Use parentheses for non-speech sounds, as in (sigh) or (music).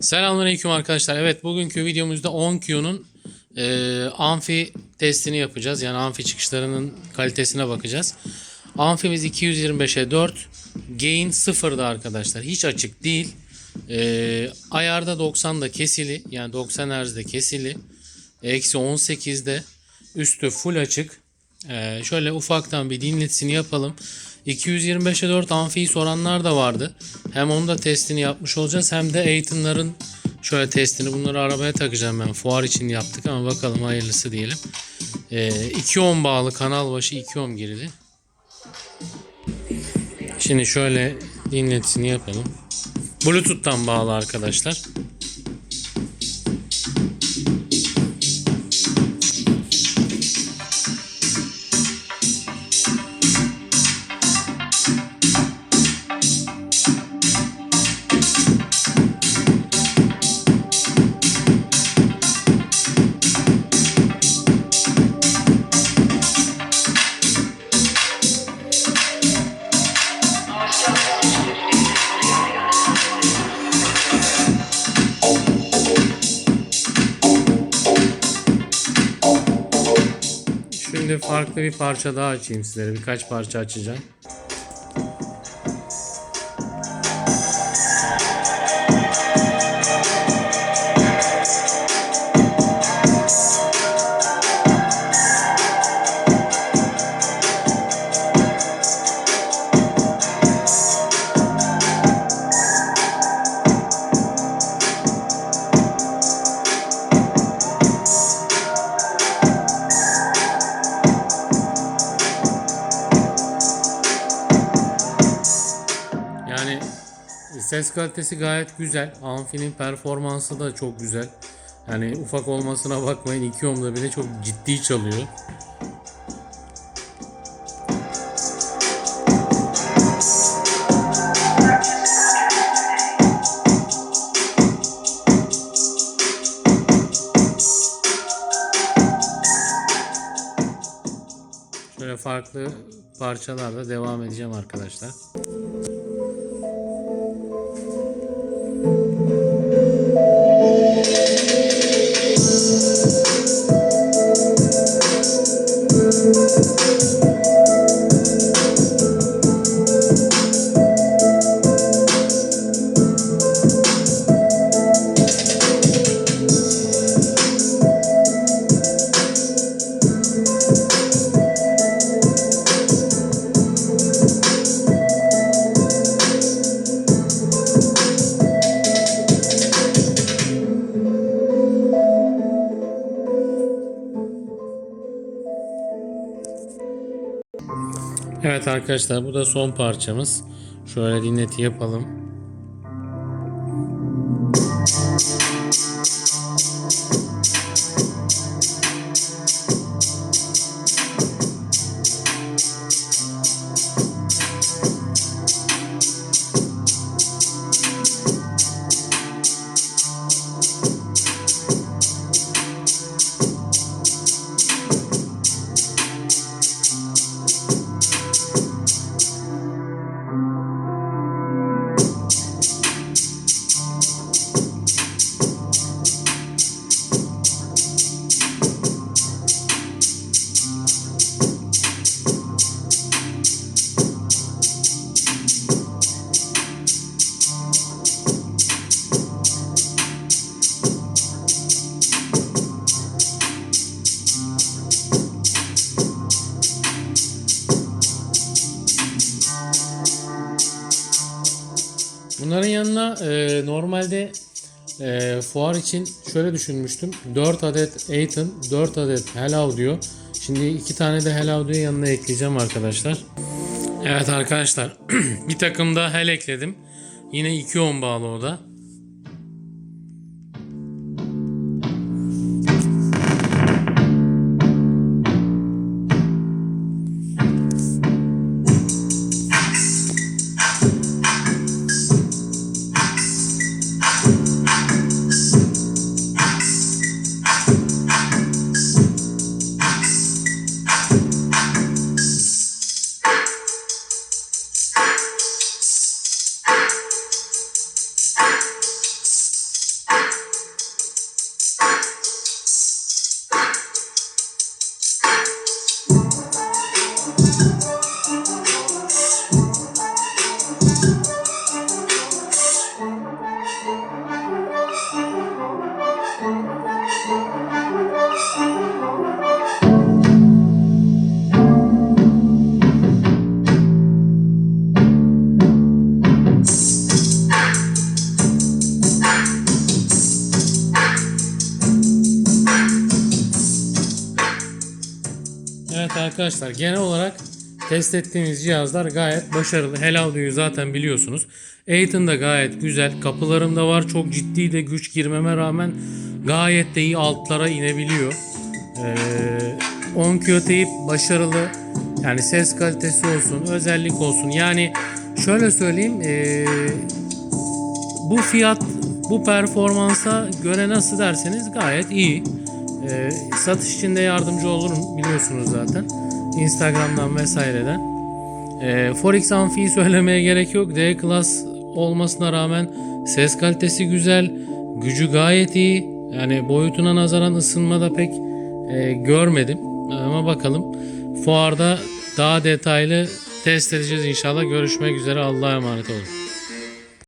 Selamünaleyküm arkadaşlar. Evet bugünkü videomuzda 10Q'nun e, amfi testini yapacağız. Yani amfi çıkışlarının kalitesine bakacağız. Amfimiz 225'e 4. Gain 0'da arkadaşlar. Hiç açık değil. E, ayarda 90'da kesili. Yani 90 Hz'de kesili. Eksi 18'de. Üstü full açık. E, şöyle ufaktan bir dinletisini yapalım. 225'e 4 amfiyi soranlar da vardı. Hem onun da testini yapmış olacağız hem de Eğitimlerin şöyle testini bunları arabaya takacağım ben. Fuar için yaptık ama bakalım hayırlısı diyelim. Ee, 2 ohm bağlı kanal başı 2 ohm girdi. Şimdi şöyle dinletisini yapalım. Bluetooth'tan bağlı arkadaşlar. Şimdi farklı bir parça daha açayım sizlere. Birkaç parça açacağım. Ses kalitesi gayet güzel. Amfinin performansı da çok güzel. Yani ufak olmasına bakmayın 2 ohmda bile çok ciddi çalıyor. Şöyle farklı parçalarla devam edeceğim arkadaşlar. Evet arkadaşlar bu da son parçamız. Şöyle dinleti yapalım. Bunların yanına e, normalde e, fuar için şöyle düşünmüştüm. 4 adet Aiton, 4 adet Hell Audio. Şimdi 2 tane de Hell Audio'yu yanına ekleyeceğim arkadaşlar. Evet arkadaşlar (clears throat) bir takım da Hell ekledim. Yine 2 ohm bağlı o da. Arkadaşlar genel olarak test ettiğimiz cihazlar gayet başarılı. Helaudio'yu zaten biliyorsunuz. Aiton da gayet güzel. Kapılarımda var. Çok ciddi de güç girmeme rağmen gayet de iyi altlara inebiliyor. Ee, 10Q teyip başarılı. Yani ses kalitesi olsun, özellik olsun. Yani şöyle söyleyeyim. ee, bu fiyat, bu performansa göre nasıl derseniz gayet iyi. Ee, satış için de yardımcı olurum biliyorsunuz zaten. Instagram'dan vesaireden. Ee, Forex Amfi'yi söylemeye gerek yok. D Class olmasına rağmen ses kalitesi güzel. Gücü gayet iyi. Yani boyutuna nazaran ısınma da pek e, görmedim. Ama bakalım. Fuarda daha detaylı test edeceğiz inşallah. Görüşmek üzere. Allah'a emanet olun.